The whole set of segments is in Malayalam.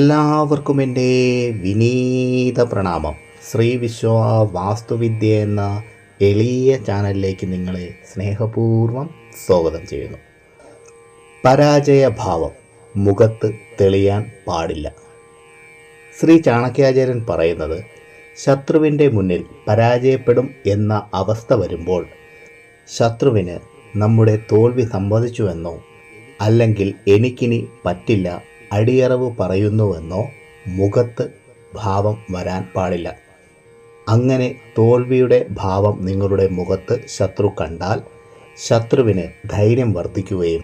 എല്ലാവർക്കും എന്റെ വിനീത പ്രണാമം. ശ്രീ വിശ്വ വാസ്തുവിദ്യ എന്ന എളിയ ചാനലിലേക്ക് നിങ്ങളെ സ്നേഹപൂർവം സ്വാഗതം ചെയ്യുന്നു. പരാജയഭാവം മുഖത്ത് തെളിയാൻ പാടില്ല. ശ്രീ ചാണക്യാചാര്യൻ പറയുന്നത് ശത്രുവിന്റെ മുന്നിൽ പരാജയപ്പെടും എന്ന അവസ്ഥ വരുമ്പോൾ ശത്രുവിന് നമ്മുടെ തോൽവി സമ്മതിച്ചുവെന്നോ അല്ലെങ്കിൽ എനിക്കിനി പറ്റില്ല അടിയറവ് പറയുന്നുവെന്നോ മുഖത്ത് ഭാവം വരാൻ പാടില്ല. അങ്ങനെ തോൽവിയുടെ ഭാവം നിങ്ങളുടെ മുഖത്ത് ശത്രു കണ്ടാൽ ശത്രുവിന് ധൈര്യം വർദ്ധിക്കുകയും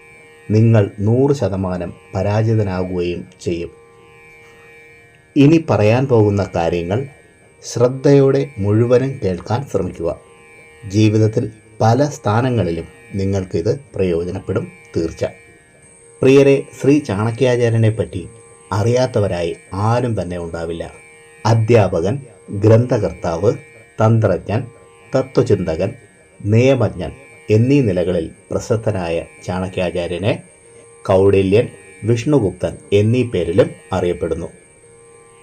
നിങ്ങൾ നൂറ് ശതമാനം പരാജിതനാകുകയും ചെയ്യും. ഇനി പറയാൻ പോകുന്ന കാര്യങ്ങൾ ശ്രദ്ധയോടെ മുഴുവനും കേൾക്കാൻ ശ്രമിക്കുക. ജീവിതത്തിൽ പല സ്ഥാനങ്ങളിലും നിങ്ങൾക്കിത് പ്രയോജനപ്പെടും തീർച്ച. പ്രിയരെ ശ്രീ ചാണക്യാചാര്യനെ പറ്റി അറിയാത്തവരായി ആരും തന്നെ ഉണ്ടാവില്ല. അധ്യാപകൻ ഗ്രന്ഥകർത്താവ് തന്ത്രജ്ഞൻ തത്വചിന്തകൻ നിയമജ്ഞൻ എന്നീ നിലകളിൽ പ്രശസ്തനായ ചാണക്യാചാര്യനെ കൗടില്യൻ വിഷ്ണുഗുപ്തൻ എന്നീ പേരിലും അറിയപ്പെടുന്നു.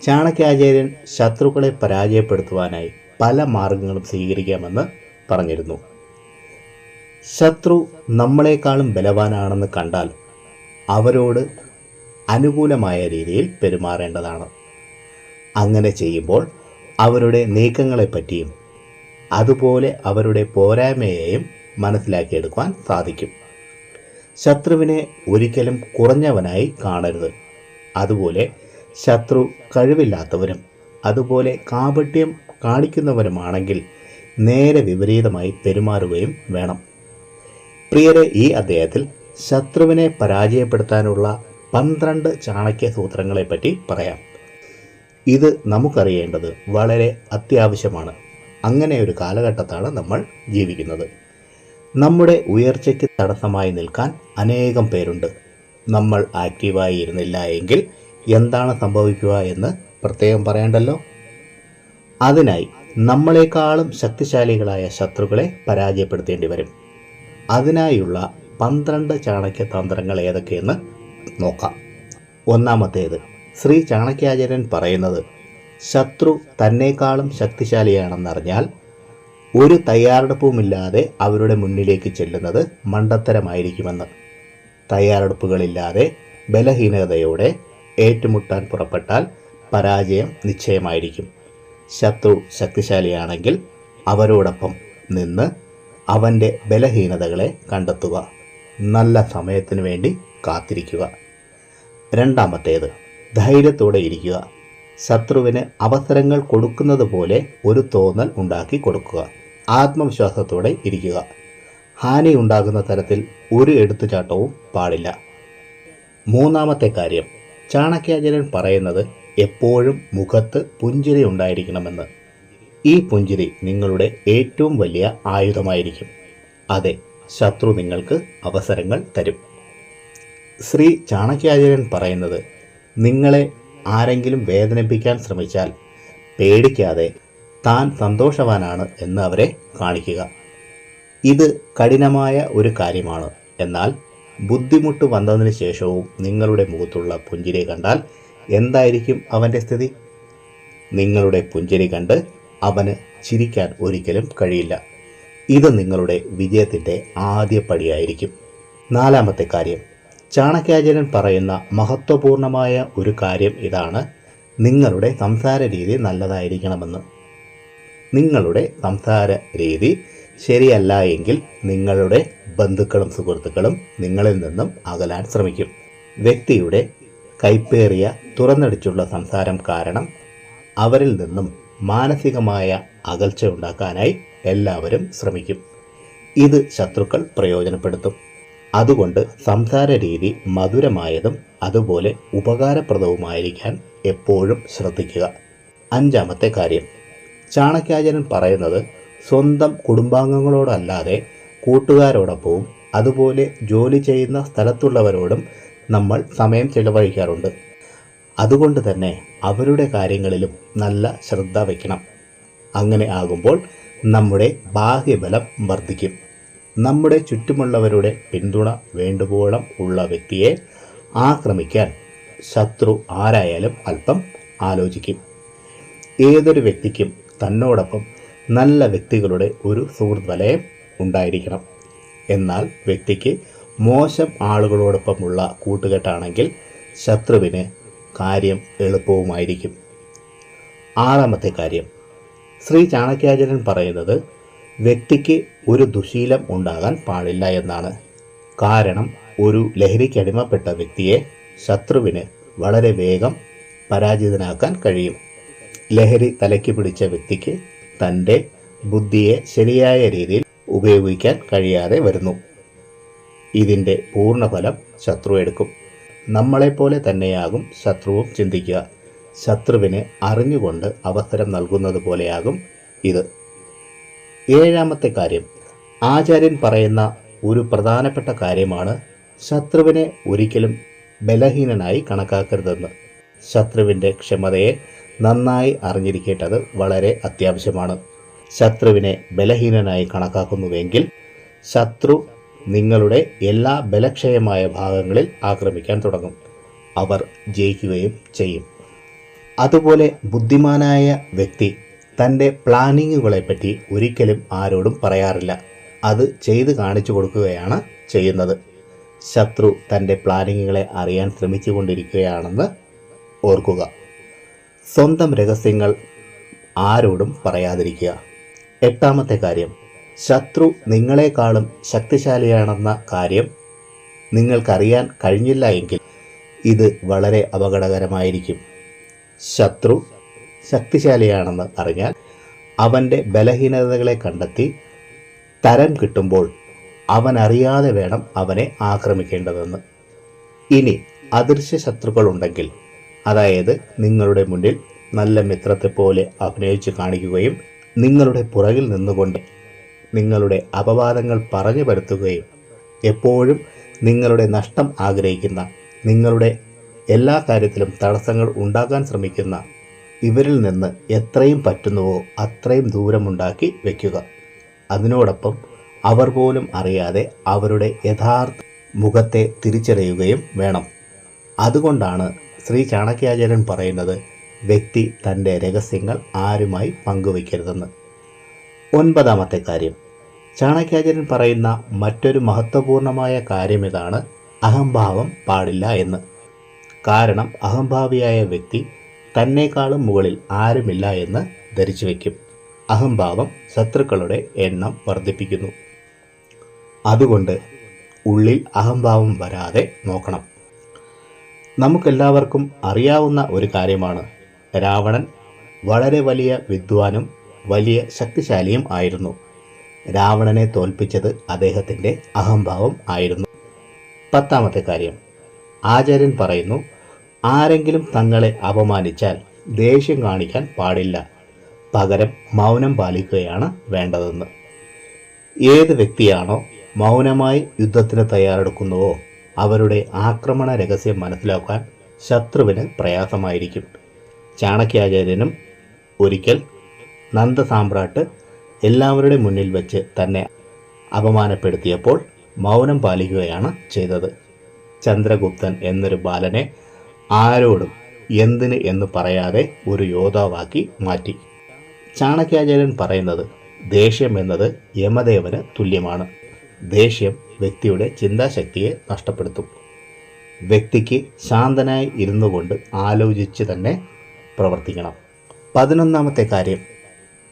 ചാണക്യാചാര്യൻ ശത്രുക്കളെ പരാജയപ്പെടുത്തുവാനായി പല മാർഗങ്ങളും സ്വീകരിക്കാമെന്ന് പറഞ്ഞിരുന്നു. ശത്രു നമ്മളെക്കാളും ബലവാനാണെന്ന് കണ്ടാൽ അവരോട് അനുകൂലമായ രീതിയിൽ പെരുമാറേണ്ടതാണ്. അങ്ങനെ ചെയ്യുമ്പോൾ അവരുടെ നീക്കങ്ങളെപ്പറ്റിയും അതുപോലെ അവരുടെ പോരായ്മയെയും മനസ്സിലാക്കിയെടുക്കുവാൻ സാധിക്കും. ശത്രുവിനെ ഒരിക്കലും കുറഞ്ഞവനായി കാണരുത്. അതുപോലെ ശത്രു കഴിവില്ലാത്തവരും അതുപോലെ കാപട്യം കാണിക്കുന്നവരുമാണെങ്കിൽ നേരെ വിപരീതമായി പെരുമാറുകയും വേണം. പ്രിയരെ ഈ അദ്ദേഹത്തിൽ ശത്രുവിനെ പരാജയപ്പെടുത്താനുള്ള പന്ത്രണ്ട് ചാണക്യ സൂത്രങ്ങളെപ്പറ്റി പറയാം. ഇത് നമുക്കറിയേണ്ടത് വളരെ അത്യാവശ്യമാണ്. അങ്ങനെ ഒരു കാലഘട്ടത്താണ് നമ്മൾ ജീവിക്കുന്നത്. നമ്മുടെ ഉയർച്ചയ്ക്ക് തടസ്സമായി നിൽക്കാൻ അനേകം പേരുണ്ട്. നമ്മൾ ആക്റ്റീവായി ഇരുന്നില്ല എങ്കിൽ എന്താണ് സംഭവിക്കുക എന്ന് പ്രത്യേകം പറയണ്ടല്ലോ? അതിനായി നമ്മളെക്കാളും ശക്തിശാലികളായ ശത്രുക്കളെ പരാജയപ്പെടുത്തേണ്ടി വരും. അതിനായുള്ള പന്ത്രണ്ട് ചാണക്യ തന്ത്രങ്ങൾ ഏതൊക്കെയെന്ന് നോക്കാം. ഒന്നാമത്തേത് ശ്രീ ചാണക്യാചാര്യൻ പറയുന്നത് ശത്രു തന്നേക്കാളും ശക്തിശാലിയാണെന്നറിഞ്ഞാൽ ഒരു തയ്യാറെടുപ്പുമില്ലാതെ അവരുടെ മുന്നിലേക്ക് ചെല്ലുന്നത് മണ്ടത്തരമായിരിക്കുമെന്ന്. തയ്യാറെടുപ്പുകളില്ലാതെ ബലഹീനതയോടെ ഏറ്റുമുട്ടാൻ പുറപ്പെട്ടാൽ പരാജയം നിശ്ചയമായിരിക്കും. ശത്രു ശക്തിശാലിയാണെങ്കിൽ അവരോടൊപ്പം നിന്ന് അവന്റെ ബലഹീനതകളെ കണ്ടെത്തുക. നല്ല സമയത്തിന് വേണ്ടി കാത്തിരിക്കുക. രണ്ടാമത്തേത് ധൈര്യത്തോടെ ഇരിക്കുക. ശത്രുവിന് അവസരങ്ങൾ കൊടുക്കുന്നത് പോലെ ഒരു തോന്നൽ ഉണ്ടാക്കി കൊടുക്കുക. ആത്മവിശ്വാസത്തോടെ ഇരിക്കുക. ഹാനി ഉണ്ടാകുന്ന തരത്തിൽ ഒരു എടുത്തുചാട്ടവും പാടില്ല. മൂന്നാമത്തെ കാര്യം ചാണക്യാചാര്യൻ പറയുന്നത് എപ്പോഴും മുഖത്ത് പുഞ്ചിരി ഉണ്ടായിരിക്കണമെന്ന്. ഈ പുഞ്ചിരി നിങ്ങളുടെ ഏറ്റവും വലിയ ആയുധമായിരിക്കും. അതെ ശത്രു നിങ്ങൾക്ക് അവസരങ്ങൾ തരും. ശ്രീ ചാണക്യാചാര്യൻ പറയുന്നത് നിങ്ങളെ ആരെങ്കിലും വേദനിപ്പിക്കാൻ ശ്രമിച്ചാൽ പേടിക്കാതെ താൻ സന്തോഷവാനാണ് എന്ന് അവരെ കാണിക്കുക. ഇത് കഠിനമായ ഒരു കാര്യമാണ്. എന്നാൽ ബുദ്ധിമുട്ട് വന്നതിന് ശേഷവും നിങ്ങളുടെ മുഖത്തുള്ള പുഞ്ചിരി കണ്ടാൽ എന്തായിരിക്കും അവന്റെ സ്ഥിതി? നിങ്ങളുടെ പുഞ്ചിരി കണ്ട് അവന് ചിരിക്കാൻ ഒരിക്കലും കഴിയില്ല. ഇത് നിങ്ങളുടെ വിജയത്തിന്റെ ആദ്യ പടിയായിരിക്കും. നാലാമത്തെ കാര്യം ചാണക്യാചാര്യൻ പറയുന്ന മഹത്വപൂർണമായ ഒരു കാര്യം ഇതാണ്. നിങ്ങളുടെ സംസാര രീതി നല്ലതായിരിക്കണമെന്ന്. നിങ്ങളുടെ സംസാര രീതി ശരിയല്ല എങ്കിൽ നിങ്ങളുടെ ബന്ധുക്കളും സുഹൃത്തുക്കളും നിങ്ങളിൽ നിന്നും അകലാൻ ശ്രമിക്കും. വ്യക്തിയുടെ കൈപ്പേറിയ തുറന്നടിച്ചുള്ള സംസാരം കാരണം അവരിൽ നിന്നും മാനസികമായ അകൽച്ച ഉണ്ടാക്കാനായി എല്ലാവരും ശ്രമിക്കും. ഇത് ശത്രുക്കൾ പ്രയോജനപ്പെടുത്തും. അതുകൊണ്ട് സംസാര രീതി മധുരമായതും അതുപോലെ ഉപകാരപ്രദവുമായിരിക്കാൻ എപ്പോഴും ശ്രദ്ധിക്കുക. അഞ്ചാമത്തെ കാര്യം. ചാണക്യാചാര്യൻ പറയുന്നത് സ്വന്തം കുടുംബാംഗങ്ങളോടല്ലാതെ കൂട്ടുകാരോടൊപ്പവും അതുപോലെ ജോലി ചെയ്യുന്ന സ്ഥലത്തുള്ളവരോടും നമ്മൾ സമയം ചെലവഴിക്കാറുണ്ട്. അതുകൊണ്ട് തന്നെ അവരുടെ കാര്യങ്ങളിലും നല്ല ശ്രദ്ധ വയ്ക്കണം. അങ്ങനെ ആകുമ്പോൾ നമ്മുടെ ബാഹ്യബലം വർദ്ധിക്കും. നമ്മുടെ ചുറ്റുമുള്ളവരുടെ പിന്തുണ വേണ്ടുവോളം ഉള്ള വ്യക്തിയെ ആക്രമിക്കാൻ ശത്രു ആരായാലും അല്പം ആലോചിക്കും. ഏതൊരു വ്യക്തിക്കും തന്നോടൊപ്പം നല്ല വ്യക്തികളുടെ ഒരു സുഹൃത് വലയം ഉണ്ടായിരിക്കണം. എന്നാൽ വ്യക്തിക്ക് മോശം ആളുകളോടൊപ്പമുള്ള കൂട്ടുകെട്ടാണെങ്കിൽ ശത്രുവിന് കാര്യം എളുപ്പവുമായിരിക്കും. ആറാമത്തെ കാര്യം. ശ്രീ ചാണക്യാചാര്യൻ പറയുന്നത് വ്യക്തിക്ക് ഒരു ദുശീലം ഉണ്ടാകാൻ പാടില്ല എന്നാണ്. കാരണം ഒരു ലഹരിക്കടിമപ്പെട്ട വ്യക്തിയെ ശത്രുവിന് വളരെ വേഗം പരാജിതനാക്കാൻ കഴിയും. ലഹരി തലയ്ക്ക് പിടിച്ച വ്യക്തിക്ക് തന്റെ ബുദ്ധിയെ ശരിയായ രീതിയിൽ ഉപയോഗിക്കാൻ കഴിയാതെ വരുന്നു. ഇതിന്റെ പൂർണഫലം ശത്രു എടുക്കും. നമ്മളെപ്പോലെ തന്നെയാകും ശത്രുവും ചിന്തിക്കുക. ശത്രുവിന് അറിഞ്ഞുകൊണ്ട് അവസരം നൽകുന്നത് പോലെയാകും ഇത്. ഏഴാമത്തെ കാര്യം. ആചാര്യൻ പറയുന്ന ഒരു പ്രധാനപ്പെട്ട കാര്യമാണ് ശത്രുവിനെ ഒരിക്കലും ബലഹീനനായി കണക്കാക്കരുതെന്ന്. ശത്രുവിന്റെ ക്ഷമതയെ നന്നായി അറിഞ്ഞിരിക്കേണ്ടത് വളരെ അത്യാവശ്യമാണ്. ശത്രുവിനെ ബലഹീനനായി കണക്കാക്കുന്നുവെങ്കിൽ ശത്രു നിങ്ങളുടെ എല്ലാ ബലക്ഷയമായ ഭാഗങ്ങളിൽ ആക്രമിക്കാൻ തുടങ്ങും. അവർ ജയിക്കുകയും ചെയ്യും. അതുപോലെ ബുദ്ധിമാനായ വ്യക്തി തന്റെ പ്ലാനിങ്ങുകളെപ്പറ്റി ഒരിക്കലും ആരോടും പറയാറില്ല. അത് ചെയ്ത് കാണിച്ചു കൊടുക്കുകയാണ് ചെയ്യുന്നത്. ശത്രു തന്റെ പ്ലാനിങ്ങുകളെ അറിയാൻ ശ്രമിച്ചുകൊണ്ടിരിക്കുകയാണെന്ന് ഓർക്കുക. സ്വന്തം രഹസ്യങ്ങൾ ആരോടും പറയാതിരിക്കുക. എട്ടാമത്തെ കാര്യം ശത്രു നിങ്ങളെക്കാളും ശക്തിശാലിയാണെന്ന കാര്യം നിങ്ങൾക്കറിയാൻ കഴിഞ്ഞില്ല എങ്കിൽ ഇത് വളരെ അപകടകരമായിരിക്കും. ശത്രു ശക്തിശാലിയാണെന്ന് അറിഞ്ഞാൽ അവന്റെ ബലഹീനതകളെ കണ്ടെത്തി തരം കിട്ടുമ്പോൾ അവൻ അറിയാതെ വേണം അവനെ ആക്രമിക്കേണ്ടതെന്ന്. ഇനി അദൃശ്യ ശത്രുക്കളുണ്ടെങ്കിൽ അതായത് നിങ്ങളുടെ മുന്നിൽ നല്ല മിത്രത്തെ പോലെ അഭിനയിച്ച് കാണിക്കുകയും നിങ്ങളുടെ പുറകിൽ നിന്നുകൊണ്ട് നിങ്ങളുടെ അപവാദങ്ങൾ പറഞ്ഞു വരുത്തുകയും എപ്പോഴും നിങ്ങളുടെ നഷ്ടം ആഗ്രഹിക്കുന്ന നിങ്ങളുടെ എല്ലാ കാര്യത്തിലും തടസ്സങ്ങൾ ഉണ്ടാകാൻ ശ്രമിക്കുന്ന ഇവരിൽ നിന്ന് എത്രയും പറ്റുന്നുവോ അത്രയും ദൂരമുണ്ടാക്കി വയ്ക്കുക അതിനോടൊപ്പം അവർ പോലും അറിയാതെ അവരുടെ യഥാർത്ഥ മുഖത്തെ തിരിച്ചറിയുകയും വേണം. അതുകൊണ്ടാണ് ശ്രീ ചാണക്യാചാര്യൻ പറയുന്നത് വ്യക്തി തന്റെ രഹസ്യങ്ങൾ ആരുമായി പങ്കുവയ്ക്കരുതെന്ന്. ഒൻപതാമത്തെ കാര്യം. ചാണക്യാചാര്യൻ പറയുന്ന മറ്റൊരു മഹത്വപൂർണമായ കാര്യം ഇതാണ് അഹംഭാവം പാടില്ല എന്ന്. കാരണം അഹംഭാവിയായ വ്യക്തി തന്നെക്കാളും മുകളിൽ ആരുമില്ല എന്ന് ധരിച്ചു വയ്ക്കും. അഹംഭാവം ശത്രുക്കളുടെ എണ്ണം വർദ്ധിപ്പിക്കുന്നു. അതുകൊണ്ട് ഉള്ളിൽ അഹംഭാവം വരാതെ നോക്കണം. നമുക്കെല്ലാവർക്കും അറിയാവുന്ന ഒരു കാര്യമാണ്. രാവണൻ വളരെ വലിയ വിദ്വാനും വലിയ ശക്തിശാലിയും ആയിരുന്നു. രാവണനെ തോൽപ്പിച്ചത് അദ്ദേഹത്തിന്റെ അഹംഭാവം ആയിരുന്നു. പത്താമത്തെ കാര്യം. ആചാര്യൻ പറയുന്നു ആരെങ്കിലും തങ്ങളെ അപമാനിച്ചാൽ ദേഷ്യം കാണിക്കാൻ പാടില്ല. പകരം മൗനം പാലിക്കുകയാണ് വേണ്ടതെന്ന്. ഏത് വ്യക്തിയാണോ മൗനമായി യുദ്ധത്തിന് തയ്യാറെടുക്കുന്നുവോ അവരുടെ ആക്രമണ രഹസ്യം മനസ്സിലാക്കാൻ ശത്രുവിന് പ്രയാസമായിരിക്കും. ചാണക്യാചാര്യനും ഒരിക്കൽ നന്ദസാമ്രാട്ട് എല്ലാവരുടെ മുന്നിൽ വെച്ച് തന്നെ അപമാനപ്പെടുത്തിയപ്പോൾ മൗനം പാലിക്കുകയാണ് ചെയ്തത്. ചന്ദ്രഗുപ്തൻ എന്നൊരു ബാലനെ ആരോടും എന്തിന് എന്ന് പറയാതെ ഒരു യോദ്ധാവാക്കി മാറ്റി. ചാണക്യാചാര്യൻ പറയുന്നത് ദേഷ്യം എന്നത് യമദേവന് തുല്യമാണ്. ദേഷ്യം വ്യക്തിയുടെ ചിന്താശക്തിയെ നഷ്ടപ്പെടുത്തും. വ്യക്തിക്ക് ശാന്തനായി ഇരുന്നു കൊണ്ട് ആലോചിച്ച് തന്നെ പ്രവർത്തിക്കണം. പതിനൊന്നാമത്തെ കാര്യം.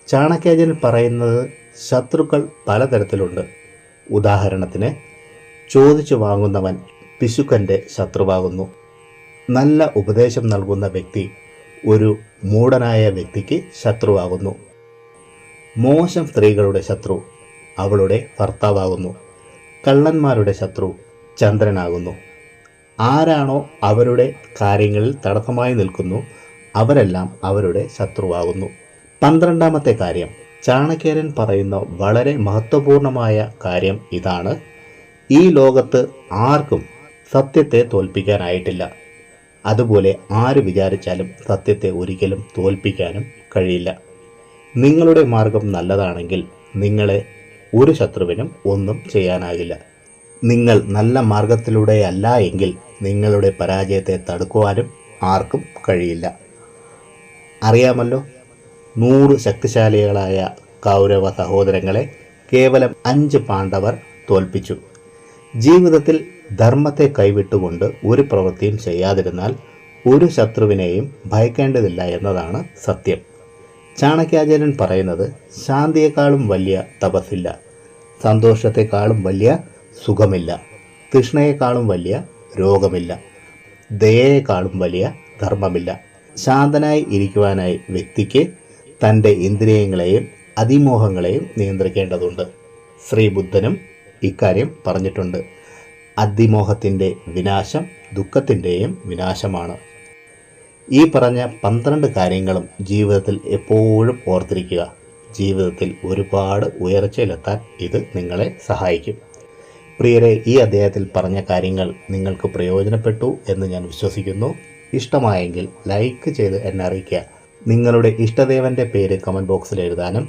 ചാണക്യാചാര്യൻ പറയുന്നത് ശത്രുക്കൾ പലതരത്തിലുണ്ട്. ഉദാഹരണത്തിന് ചോദിച്ചു വാങ്ങുന്നവൻ പിശുക്കന്റെ ശത്രുവാകുന്നു. നല്ല ഉപദേശം നൽകുന്ന വ്യക്തി ഒരു മൂടനായ വ്യക്തിക്ക് ശത്രുവാകുന്നു. മോശം സ്ത്രീകളുടെ ശത്രു അവളുടെ ഭർത്താവാകുന്നു. കള്ളന്മാരുടെ ശത്രു ചന്ദ്രനാകുന്നു. ആരാണോ അവരുടെ കാര്യങ്ങളിൽ തടസ്സമായി നിൽക്കുന്നു അവരെല്ലാം അവരുടെ ശത്രുവാകുന്നു. പന്ത്രണ്ടാമത്തെ കാര്യം ചാണക്യരൻ പറയുന്ന വളരെ മഹത്വപൂർണമായ കാര്യം ഇതാണ്. ഈ ലോകത്ത് ആർക്കും സത്യത്തെ തോൽപ്പിക്കാനായിട്ടില്ല. അതുപോലെ ആര് വിചാരിച്ചാലും സത്യത്തെ ഒരിക്കലും തോൽപ്പിക്കാനും കഴിയില്ല. നിങ്ങളുടെ മാർഗം നല്ലതാണെങ്കിൽ നിങ്ങളെ ഒരു ശത്രുവിനും ഒന്നും ചെയ്യാനാകില്ല. നിങ്ങൾ നല്ല മാർഗത്തിലൂടെയല്ല എങ്കിൽ നിങ്ങളുടെ പരാജയത്തെ തടുക്കുവാനും ആർക്കും കഴിയില്ല. അറിയാമല്ലോ നൂറ് ശക്തിശാലികളായ കൗരവ സഹോദരങ്ങളെ കേവലം അഞ്ച് പാണ്ഡവർ തോൽപ്പിച്ചു. ജീവിതത്തിൽ ധർമ്മത്തെ കൈവിട്ടുകൊണ്ട് ഒരു പ്രവൃത്തിയും ചെയ്യാതിരുന്നാൽ ഒരു ശത്രുവിനെയും ഭയക്കേണ്ടതില്ല എന്നതാണ് സത്യം. ചാണക്യാചാര്യൻ പറയുന്നത് ശാന്തിയെക്കാളും വലിയ തപസ്സില്ല സന്തോഷത്തെക്കാളും വലിയ സുഖമില്ല തൃഷ്ണയെക്കാളും വലിയ രോഗമില്ല ദയയെക്കാളും വലിയ ധർമ്മമില്ല. ശാന്തനായി ഇരിക്കുവാനായി വ്യക്തിക്ക് തന്റെ ഇന്ദ്രിയങ്ങളെയും അതിമോഹങ്ങളെയും നിയന്ത്രിക്കേണ്ടതുണ്ട്. ശ്രീബുദ്ധനും ഇക്കാര്യം പറഞ്ഞിട്ടുണ്ട്. അതിമോഹത്തിന്റെ വിനാശം ദുഃഖത്തിന്റെയും വിനാശമാണ്. ഈ പറഞ്ഞ പന്ത്രണ്ട് കാര്യങ്ങളും ജീവിതത്തിൽ എപ്പോഴും ഓർത്തിരിക്കുക. ജീവിതത്തിൽ ഒരുപാട് ഉയർച്ചയിലെത്താൻ ഇത് നിങ്ങളെ സഹായിക്കും. പ്രിയരെ ഈ അദ്ദേഹത്തിൽ പറഞ്ഞ കാര്യങ്ങൾ നിങ്ങൾക്ക് പ്രയോജനപ്പെട്ടു എന്ന് ഞാൻ വിശ്വസിക്കുന്നു. ഇഷ്ടമായെങ്കിൽ ലൈക്ക് ചെയ്ത് എന്നെ അറിയിക്കുക. നിങ്ങളുടെ ഇഷ്ടദേവന്റെ പേര് കമന്റ് ബോക്സിൽ എഴുതാനും